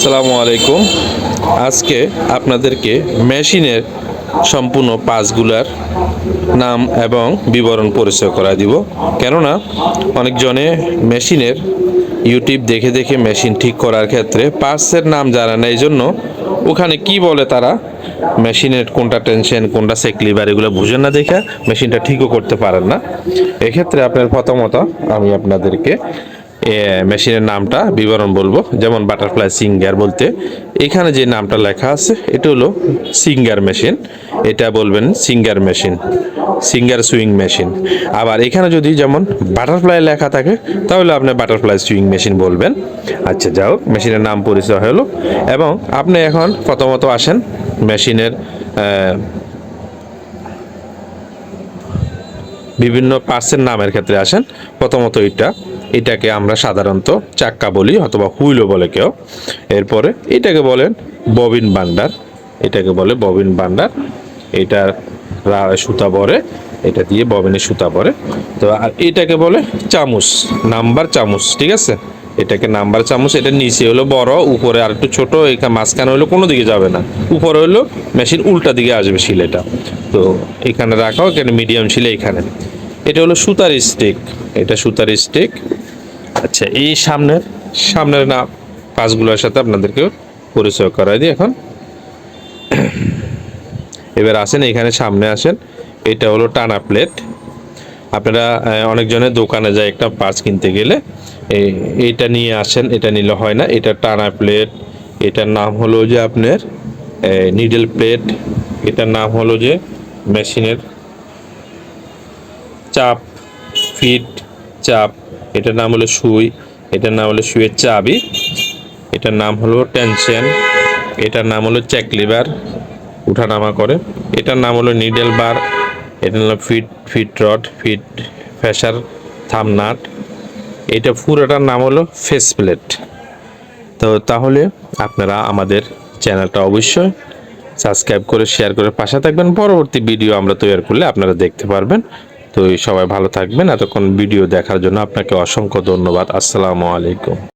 আসসালামু আলাইকুম। আজকে আপনাদেরকে মেশিনের সম্পূর্ণ পাসগুলার নাম এবং বিবরণ পরিচয় করা দিব। কেননা অনেকজনে মেশিনের ইউটিউব দেখে দেখে মেশিন ঠিক করার ক্ষেত্রে পার্টসের নাম জানা না এই জন্য ওখানে কি বলে তারা মেশিনের কোনটা টেনশন, কোনটা সেকলিভার এগুলো বুঝেন না দেখে মেশিনটা ঠিকও করতে পারেন না। এক্ষেত্রে আপনার প্রথমত আমি আপনাদেরকে মেশিনের নামটা বিবরণ বলব, যেমন বাটারফ্লাই সিঙ্গার বলতে। এখানে যে নামটা লেখা আছে, এটা হলো সিঙ্গার মেশিন এটা বলবেন singer machine singer sewing machine আবার এখানে যদি যেমন বাটারফ্লাই লেখা থাকে, তাহলে আপনি বাটারফ্লাই সুইং মেশিন বলবেন। আচ্ছা যাও মেশিনের নাম পরিচয় হলো। এবং আপনি এখন প্রথমত আসেন মেশিনের বিভিন্ন পার্সের নামের ক্ষেত্রে আসেন। প্রথমত এটা, এটাকে আমরা সাধারণত চাক্কা বলি অথবা হুইলও বলে কেউ। এরপরে এটাকে বলেন ববিন বান্ডার। এটাকে বলে ববিন বান্ডার। এটা সুতা পরে, এটা দিয়ে ববিনের সুতা পরে। তো আর এটাকে বলে চামচ, নাম্বার চামচ, ঠিক আছে? এটাকে নাম্বার চামচ, এটা নিচে হলো বড়, উপরে আর একটু ছোট, এখানে মাঝখানে হলো কোনো দিকে যাবে না। উপরে হলো মেশিন, উল্টা দিকে আসবে শিলেটা। তো এখানে রাখাও এখানে মিডিয়াম শিলে, এখানে। এটা হলো সুতার স্টিক, এটা সুতার স্টিক। আচ্ছা এই সামনের সামনের না পাঁচগুলোর সাথে আপনাদেরকে পরিচয় করাই দিই এখন। এবার আসেন, এখানে সামনে আসেন, এটা হলো টানা প্লেট। আপনারা অনেকজনের দোকানে যায় একটা পার্স কিনতে গেলে এইটা নিয়ে আসেন, এটা নিলে হয় না, এটা টানা প্লেট, এটার নাম হলো যে আপনার নিডেল প্লেট, এটার নাম হলো যে মেশিনের চাপ, ফিট চাপ, এটার নাম হলো সুই, এটার নাম হলো সুইয়ের চাবি, এটার নাম হলো টেনশন এটার নাম হলো চেক লিভার, উঠানামা করে, এটার নাম হলো নিডেল বার এটার নাম fit fit rod, fit presser thumb nut. এটা পুরোটার নাম হলো ফেস প্লেট। তো তাহলে আপনারা আমাদের চ্যানেলটা অবশ্যই সাবস্ক্রাইব করে, শেয়ার করে পাশে থাকবেন। পরবর্তী ভিডিও আমরা তৈরি করলে আপনারা দেখতে পারবেন। তো সবাই ভালো থাকবেন। এতক্ষণ ভিডিও দেখার জন্য আপনাকে অসংখ্য ধন্যবাদ। আসসালামু আলাইকুম।